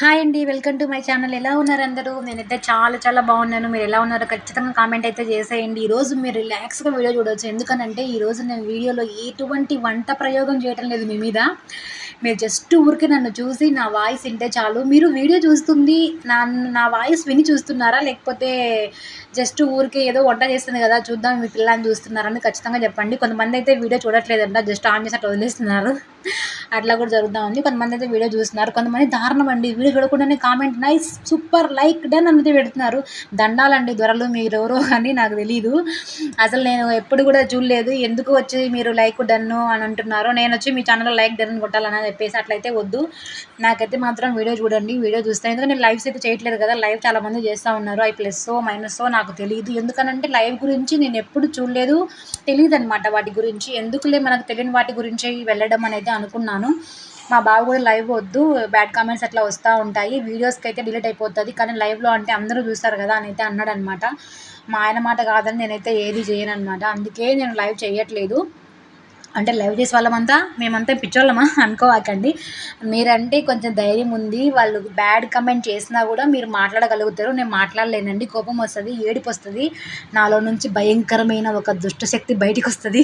Hi అండి welcome to my channel ఎలా ఉన్నారు అందరూ? నేనైతే చాలా చాలా బాగున్నాను. మీరు ఎలా ఉన్నారో ఖచ్చితంగా కామెంట్ అయితే చేసేయండి. ఈరోజు మీరు రిలాక్స్గా వీడియో చూడవచ్చు ఎందుకనంటే ఈరోజు నేను వీడియోలో ఎటువంటి వంట ప్రయోగం చేయటం లేదు మీ మీద. మీరు జస్ట్ ఊరికి నన్ను చూసి నా వాయిస్ వింటే చాలు. మీరు వీడియో చూస్తుంది నా నా వాయిస్ విని చూస్తున్నారా? లేకపోతే జస్ట్ ఊరికే ఏదో వంట చేస్తుంది కదా చూద్దాం మీ పిల్లని చూస్తున్నారని ఖచ్చితంగా చెప్పండి. కొంతమంది అయితే వీడియో చూడట్లేదంట జస్ట్ ఆన్ చేసినట్టు వదిలేస్తున్నారు. అట్లా కూడా జరుగుతూ ఉంది. కొంతమంది అయితే వీడియో చూస్తున్నారు. కొంతమంది దారుణం అండి. వీడియో చూడకుండానే comment nice super like done అనేది పెడుతున్నారు. దండాలండి దొరలు మీరు ఎవరో అని నాకు తెలియదు అసలు నేను ఎప్పుడు కూడా చూడలేదు. ఎందుకు వచ్చి మీరు లైక్ డన్ను అని అంటున్నారు నేను వచ్చి మీ ఛానల్లో లైక్ డన్ కొట్టాలని చెప్పేసి అట్లయితే వద్దు. నాకైతే మాత్రం వీడియో చూడండి. వీడియో చూస్తే ఎందుకంటే నేను లైవ్స్ అయితే చేయట్లేదు కదా. లైవ్ చాలామంది చేస్తూ ఉన్నారు. అవి ప్లస్ మైనస్ నాకు తెలియదు ఎందుకనంటే లైవ్ గురించి నేను ఎప్పుడు చూడలేదు. తెలియదు అనమాట వాటి గురించి. ఎందుకులే మనకు తెలియని వాటి గురించి వెళ్ళడం అనేది అనుకున్నాను. మా బావ కూడా లైవ్ వద్దు బ్యాడ్ కామెంట్స్ అట్లా వస్తూ ఉంటాయి. వీడియోస్కి అయితే డిలీట్ అయిపోతుంది. కానీ లైవ్లో అంటే అందరూ చూస్తారు కదా అని అయితే అన్నాడు అనమాట మా ఆయన మాట కాదని నేనైతే ఏది చేయను అనమాట అందుకే నేను లైవ్ చేయట్లేదు. అంటే లైవ్ చేసే వాళ్ళమంతా మేమంతా పిచ్చోళ్ళమా అనుకోవాకండి. మీరంటే కొంచెం ధైర్యం ఉంది. వాళ్ళు బ్యాడ్ కమెంట్ చేసినా కూడా మీరు మాట్లాడగలుగుతారు. నేను మాట్లాడలేనండి. కోపం వస్తుంది ఏడుపు వస్తుంది. నాలో నుంచి భయంకరమైన ఒక దుష్టశక్తి బయటికి వస్తుంది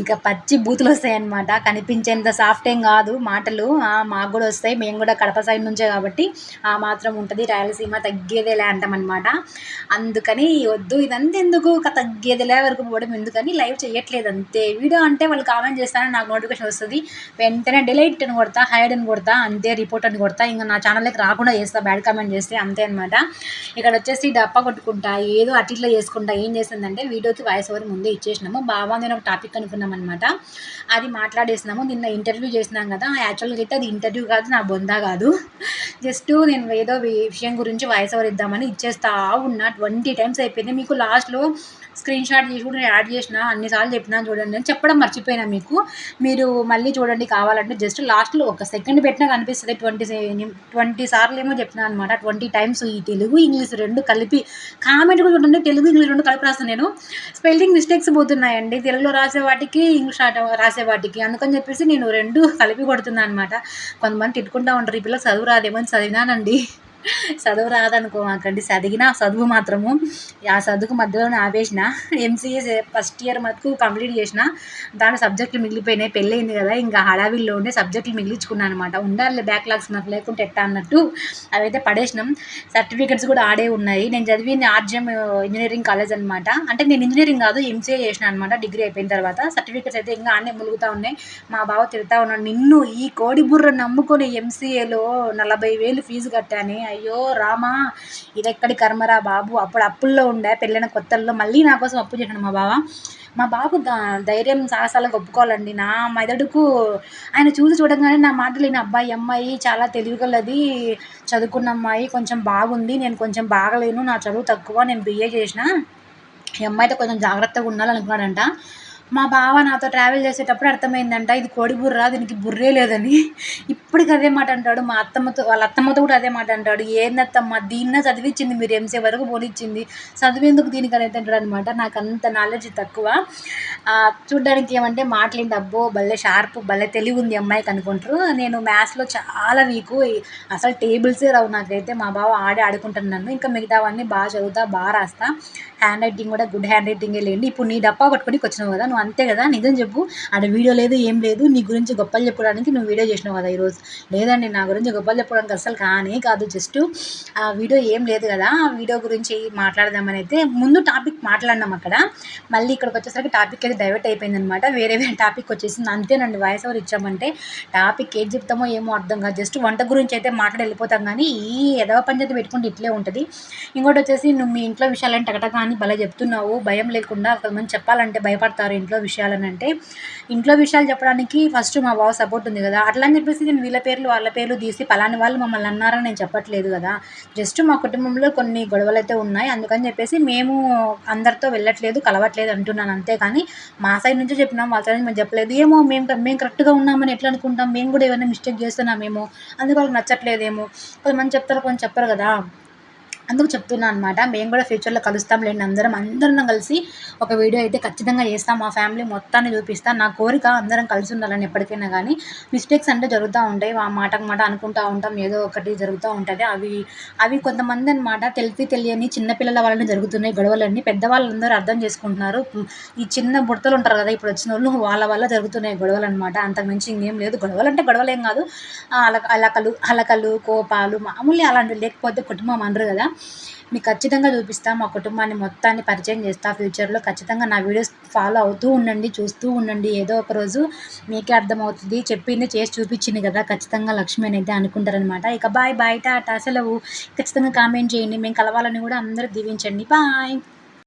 ఇంకా పచ్చి బూతులు వస్తాయన్నమాట. కనిపించేంత సాఫ్ట్ ఏం కాదు. మాటలు మాకు కూడా వస్తాయి. మేము కూడా కడప సైడ్ నుంచే కాబట్టి ఆ మాత్రం ఉంటుంది. రాయలసీమ తగ్గేదేలే అంటామన్నమాట. అందుకని వద్దు. ఇదంతా ఎందుకు? తగ్గేదేలే వరకు పోవడం ఎందుకని లైవ్ చేయట్లేదు అంతే. వీడియో అంటే వాళ్ళు కామెంట్ చేస్తారని నాకు నోటిఫికేషన్ వస్తుంది. వెంటనే డిలైట్ అని కొడతా హైడ్ అని కొడతా అంతే రిపోర్ట్ అని కొడతా. ఇంకా నా ఛానల్కి రాకుండా చేస్తా. బ్యాడ్ కామెంట్ చేస్తే అంతే అనమాట ఇక్కడ వచ్చేసి డప్పా కొట్టుకుంటా ఏదో అట్లా చేసుకుంటా. ఏం చేసిందంటే వీడియోకి వాయిస్ ఓవర్ ముందే ఇచ్చేసినాము. బాగా నేను టాపిక్ అనుకున్నాం అనమాట అది మాట్లాడేసినాము నిన్న ఇంటర్వ్యూ చేసినాం కదా యాక్చువల్గా అయితే అది ఇంటర్వ్యూ కాదు నా బొందా కాదు. జస్ట్ నేను ఏదో విషయం గురించి వాయిస్ ఓవర్ ఇద్దామని ఇచ్చేస్తా ఉన్నా. ట్వంటీ టైమ్స్ అయిపోయింది. మీకు లాస్ట్లో స్క్రీన్ షాట్ చేసి కూడా నేను యాడ్ చేసిన అన్నిసార్లు చెప్పినా చూడండి అని చెప్పడం మర్చిపోయినా మీకు. మీరు మళ్ళీ చూడండి కావాలంటే జస్ట్ లాస్ట్లో ఒక సెకండ్ పెట్టినా కనిపిస్తుంది. ట్వంటీ ట్వంటీ సార్లు ఏమో చెప్పినా అనమాట ట్వంటీ టైమ్స్ ఈ తెలుగు ఇంగ్లీష్ రెండు కలిపి. కామెంట్ కూడా చూడండి. తెలుగు ఇంగ్లీష్ రెండు కలిపి రాస్తాను నేను. స్పెల్లింగ్ మిస్టేక్స్ పోతున్నాయండి. తెలుగులో రాసేవాటికి ఇంగ్లీష్ ఆట రాసేవాటికి అందుకని చెప్పేసి నేను రెండు కలిపి కొడుతున్నాను అనమాట కొంతమంది తిట్టుకుంటా ఉంటారు ఈ పిల్లలు చదువు రాదేమో చదివినానండి. చదువు రాదనుకో మాకండి చదివిన చదువు మాత్రము. ఆ చదువుకు మధ్యలోనే ఆపేసిన ఎంసీఏ ఫస్ట్ ఇయర్ మటుకు కంప్లీట్ చేసిన. దాని సబ్జెక్టులు మిగిలిపోయినాయి పెళ్ళయింది కదా ఇంకా హడావిల్లో ఉండే సబ్జెక్టులు మిగిలించుకున్నాను అనమాట ఉండాలి బ్యాక్లాగ్స్ నాకు లేకుంటే ఎట్టా అన్నట్టు అవైతే పడేసినాం. సర్టిఫికెట్స్ కూడా ఆడే ఉన్నాయి. నేను చదివింది ఆర్జిఎం ఇంజనీరింగ్ కాలేజ్ అనమాట అంటే నేను ఇంజనీరింగ్ కాదు ఎంసీఏ చేసిన అనమాట డిగ్రీ అయిపోయిన తర్వాత. సర్టిఫికెట్స్ అయితే ఇంకా ఆడే ములుగుతూ ఉన్నాయి. మా బావ తిడతా ఉన్నాడు నిన్ను ఈ కోడి బుర్ర నమ్ముకొని ఎంసీఏలో నలభై వేలు ఫీజు కట్టాను అయ్యో రామా ఇదెక్కడి కర్మరా బాబు? అప్పుడు అప్పుల్లో ఉండే పెళ్ళైన కొత్తల్లో మళ్ళీ నా కోసం అప్పు చేశాడు మా బావ. మా బాబు ధైర్యం సాహసాలకు ఒప్పుకోవాలండి. నా మెదడుకు ఆయన చూసి చూడగానే నా మాటలు లేని అబ్బాయి అమ్మాయి చాలా తెలివిగలది చదువుకున్న అమ్మాయి కొంచెం బాగుంది నేను కొంచెం బాగలేను నా చదువు తక్కువ నేను బిఏ చేసిన ఈ అమ్మాయితో కొంచెం జాగ్రత్తగా ఉండాలనుకున్నాడంట. మా బావ నాతో ట్రావెల్ చేసేటప్పుడు అర్థమైందంట ఇది కోడి బుర్ర దీనికి బుర్రే లేదని. ఇప్పటికి అదే మాట అంటాడు మా అత్తమ్మతో వాళ్ళ అత్తమ్మతో కూడా అదే మాట అంటాడు. ఏందత్తమ్మ దీన్న చదివించింది మీరు ఎంసే వరకు పోనిచ్చింది. చదివేందుకు దీనికి అనేది అంటాడు అనమాట నాకు అంత నాలెడ్జ్ తక్కువ. చూడడానికి ఏమంటే మాట్లాడి అబ్బో భలే షార్ప్ భలే తెలివి ఉంది అమ్మాయికి అనుకుంటారు. నేను మ్యాథ్స్లో చాలా వీకు అసలు టేబుల్సే రావు నాకైతే. మా బావ ఆడే ఆడుకుంటాను నన్ను. ఇంకా మిగతావన్నీ బాగా చదువుతా బాగా రాస్తా. హ్యాండ్ రైటింగ్ కూడా గుడ్ హ్యాండ్ రైటింగే లేండి. ఇప్పుడు నీ డప్పా పట్టుకొని వచ్చినావు కదా నువ్వు అంతే కదా? నిజం చెప్పు. ఆడ వీడియో లేదు ఏం లేదు. నీ గురించి గొప్పలు చెప్పడానికి నువ్వు వీడియో చేసినావు కదా ఈరోజు? లేదండి నా గురించి గొప్పలు చెప్పడానికి అసలు కానీ కాదు. జస్ట్ ఆ వీడియో ఏం లేదు కదా? ఆ వీడియో గురించి మాట్లాడదామని అయితే ముందు టాపిక్ మాట్లాడినాం అక్కడ. మళ్ళీ ఇక్కడికి వచ్చేసరికి టాపిక్ అయితే డైవర్ట్ అయిపోయింది అనమాట వేరే వేరే టాపిక్ వచ్చేసింది. అంతేనండి వాయిస్ ఓవర్ ఇచ్చామంటే టాపిక్ ఏం చెప్తామో ఏమో అర్థం కాదు. జస్ట్ వంట గురించి అయితే మాట్లాడి వెళ్ళిపోతాం కానీ ఈ ఎదవ పంచాయతీ పెట్టుకుంటే ఇట్లే ఉంటుంది. ఇంకోటి వచ్చేసి నువ్వు మీ ఇంట్లో విషయాలు టకటక అని భలే చెప్తున్నావు. భయం లేకుండా కొంతమంది చెప్పాలంటే భయపడతారు ఇంట్లో విషయాలని అంటే ఇంట్లో విషయాలు చెప్పడానికి ఫస్ట్ మా బావ సపోర్ట్ ఉంది కదా. అట్లా అని చెప్పేసి నేను వీళ్ళ పేర్లు వాళ్ళ పేర్లు తీసి పలాని వాళ్ళు మమ్మల్ని అన్నారని నేను చెప్పట్లేదు కదా. జస్ట్ మా కుటుంబంలో కొన్ని గొడవలు అయితే ఉన్నాయి. అందుకని చెప్పేసి మేము అందరితో వెళ్ళట్లేదు కలవట్లేదు అంటున్నాను. అంతేకాని మా సైడ్ నుంచి చెప్పినాం వాళ్ళ సైడ్ మేము చెప్పలేదు. ఏమో మేము మేము కరెక్ట్గా ఉన్నామని ఎట్లా అనుకుంటాం? మేము కూడా ఏమైనా మిస్టేక్ చేస్తున్నామేమో? అందుకు వాళ్ళకి నచ్చట్లేదేమో? కొంతమంది చెప్తారు కొంచెం చెప్పరు కదా. అందుకు చెప్తున్నా అనమాట మేము కూడా ఫ్యూచర్లో కలుస్తాం లేండి అందరం. అందరం కలిసి ఒక వీడియో అయితే ఖచ్చితంగా చేస్తాం. మా ఫ్యామిలీ మొత్తాన్ని చూపిస్తాను నా కోరిక అందరం కలిసి ఉండాలని ఎప్పటికైనా కానీ మిస్టేక్స్ అంటే జరుగుతూ ఉంటాయి. ఆ మాటకు మాట అనుకుంటూ ఉంటాం. ఏదో ఒకటి జరుగుతూ ఉంటుంది. అవి అవి కొంతమంది అనమాట తెలిసి తెలియని చిన్నపిల్లల వలన జరుగుతున్నాయి గొడవలన్నీ. పెద్దవాళ్ళందరూ అర్థం చేసుకుంటున్నారు. ఈ చిన్న బుడతలు ఉంటారు కదా ఇప్పుడు వచ్చిన వాళ్ళు వాళ్ళ వల్ల జరుగుతున్నాయి గొడవలు అనమాట అంతకుమించి ఇంకేం లేదు. గొడవలు అంటే గొడవలేం కాదు. అలక అలకలు అలకలు కోపాలు మామూలు అలాంటివి లేకపోతే కుటుంబం అనరు కదా. మీకు ఖచ్చితంగా చూపిస్తా మా కుటుంబాన్ని మొత్తాన్ని పరిచయం చేస్తా ఫ్యూచర్లో ఖచ్చితంగా నా వీడియోస్ ఫాలో అవుతూ ఉండండి చూస్తూ ఉండండి. ఏదో ఒక రోజు మీకే అర్థమవుతుంది. చెప్పింది చేసి చూపించింది కదా ఖచ్చితంగా లక్ష్మి అనేది అనుకుంటారనమాట ఇక బాయ్ బాయ్ టాటా. సెలవు. ఖచ్చితంగా కామెంట్ చేయండి. మేము కలవాలని కూడా అందరూ దీవించండి. బాయ్